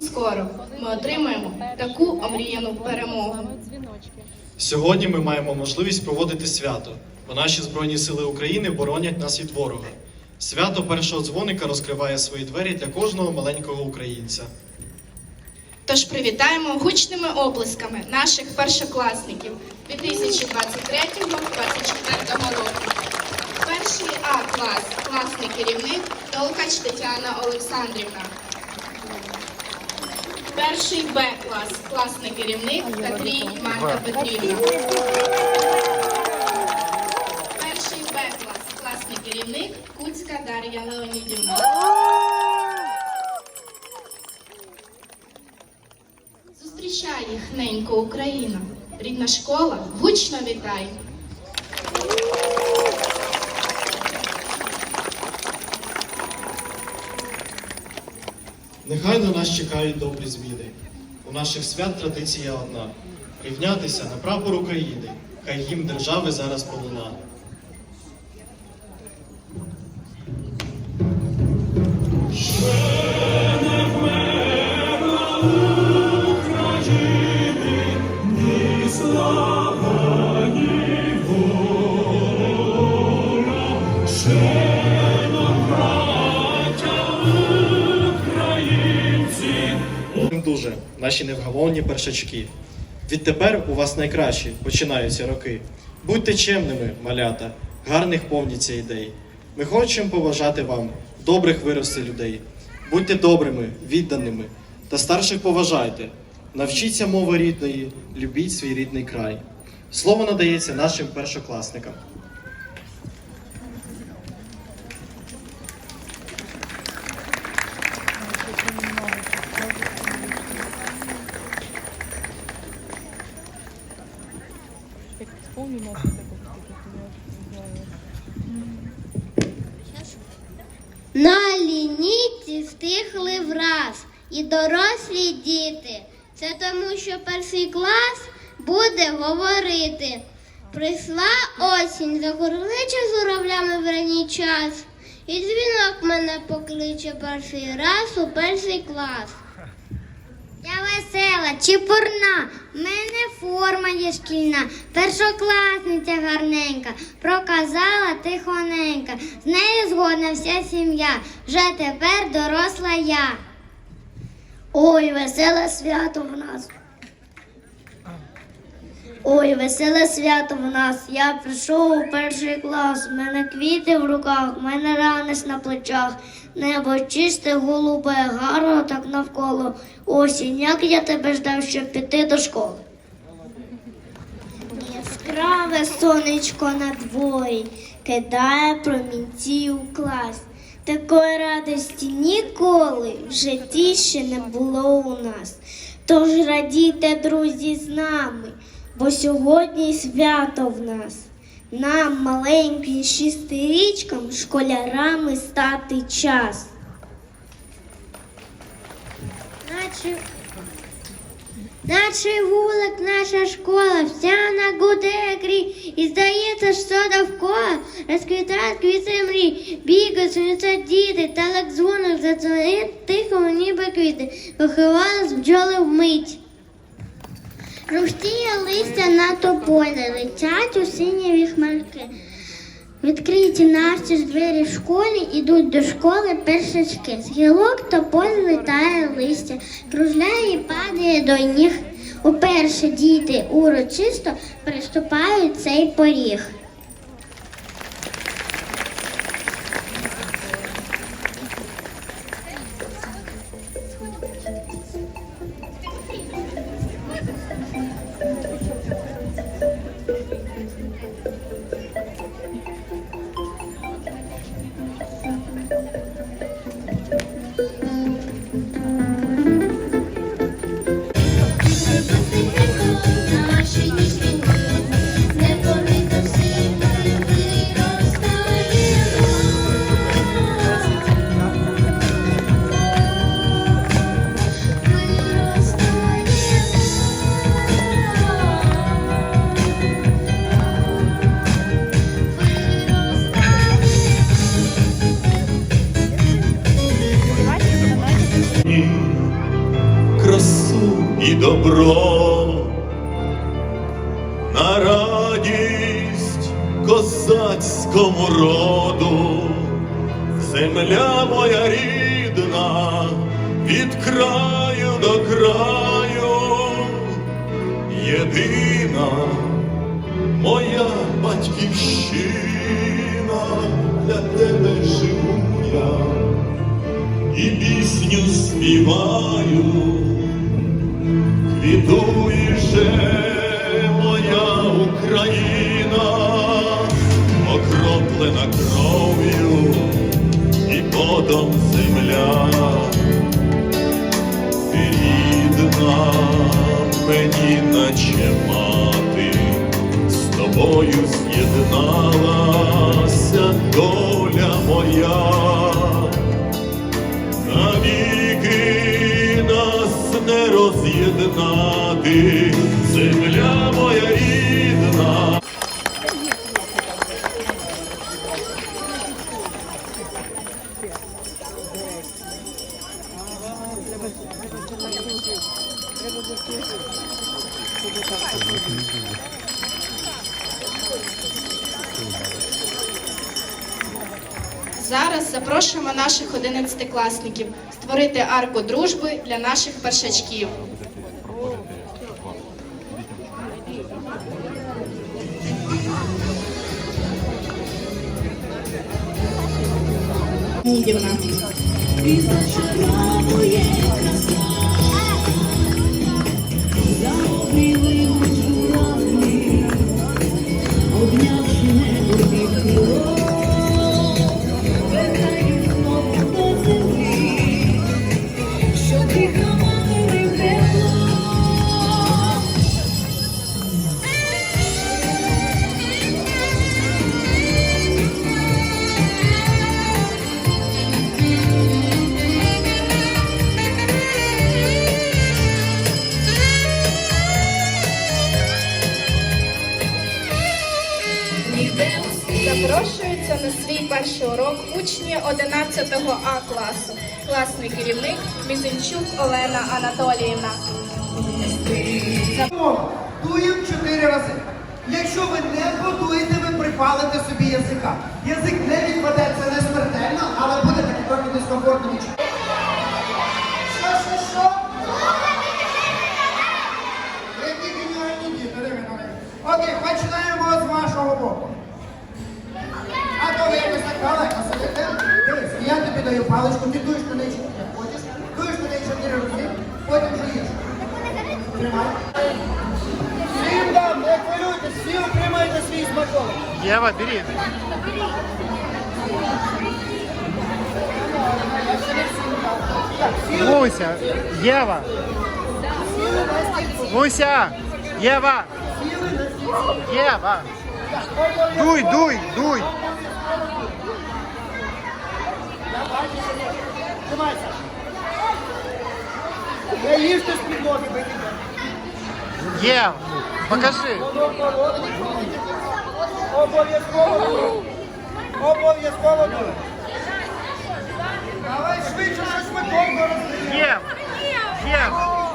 Скоро ми отримаємо таку омріяну перемогу. Сьогодні ми маємо можливість проводити свято, бо наші збройні сили України боронять нас від ворога. Свято першого дзвоника розкриває свої двері для кожного маленького українця. Тож привітаємо гучними оплесками наших першокласників 2023-2024 року. Перший А клас, класний керівник Толкач Тетяна Олександрівна. Перший Б клас, класний керівник Катрій Марта Петрівна. Перший Б клас, класний керівник Куцька Дар'я Леонідівна. Україна, рідна школа, гучно вітай. Нехай на нас чекають добрі зміни. У наших свят традиція одна рівнятися на прапор України, хай гімн держави зараз полуна. Дуже наші невгамовні першачки. Відтепер у вас найкращі починаються роки. Будьте чемними, малята, гарних повніться ідей. Ми хочемо побажати вам добрих вирости людей. Будьте добрими, відданими та старших поважайте. Навчіться мови рідної, любіть свій рідний край. Слово надається нашим першокласникам. Нас вот это На лінійці стихли враз і дорослі діти. Це тому, що перший клас буде говорити. Прийшла осінь, закурличе журавлями в ранній час, і дзвінок мене покличе перший раз у перший клас. Я весела, чепурна, в мене форма є шкільна, першокласниця гарненька, проказала тихоненька, з нею згодна вся сім'я, вже тепер доросла я. Ой, веселе свято в нас. Ой, веселе свято в нас. Я прийшов у перший клас. В мене квіти в руках, в мене ранець на плечах. Небо чисте, голубе, гарно так навколо. Осінь, як я тебе ждав, щоб піти до школи. Яскраве сонечко на дворі кидає промінці у клас. Такої радості ніколи в житті ще не було у нас. Тож радійте, друзі, з нами, бо сьогодні свято в нас. Нам, маленьким шестирічкам, школярами стати час. Наче Наче вулик, наша школа, вся на гудегрі, і здається, що довкола розквітають квіти мрій, бігають, сміються діти, та як дзвоник задзвонить, тихо, ніби квіти, поховались бджоли вмить. Жовтіє листя на тополі, летять у синєві хмарки. Відкриті наші ж двері в школі, ідуть до школи першачки. З гілок тополь летає листя, кружляє і падає до ніг. Уперше діти урочисто приступають цей поріг. Добро, на радість козацькому роду, земля моя рідна, від краю до краю, єдина моя батьківщина, для тебе живу я. І пісню співаю, квітуєше моя Україна, окроплена кров'ю і потом земля, рідна мені наче мати, з тобою з'єдналася доля моя роз'єднати, земля моя рідна. Зараз запрошуємо наших одинадцятикласників створити арку дружби для наших першачків. Мідівна. Запрошуються на свій перший урок учні 11 А класу. Класний керівник Мізинчук Олена Анатоліївна. Дуємо чотири рази. Якщо ви не подуєте, ви припалите собі язика. Язик не відпаде, Тримай. Всім дам, не хвилюйтесь, всі отримаєте свій смаколик. Ева, бери. Муся, Ева. Муся, Ева. Ева. Дуй, дуй, дуй. Тримайся. Не їжте з підлоги, викидайте. Ева, покажи. Обов'язково. Обов'язково. Давай швидше, щось ми довго роздаємо. Ева, Ева.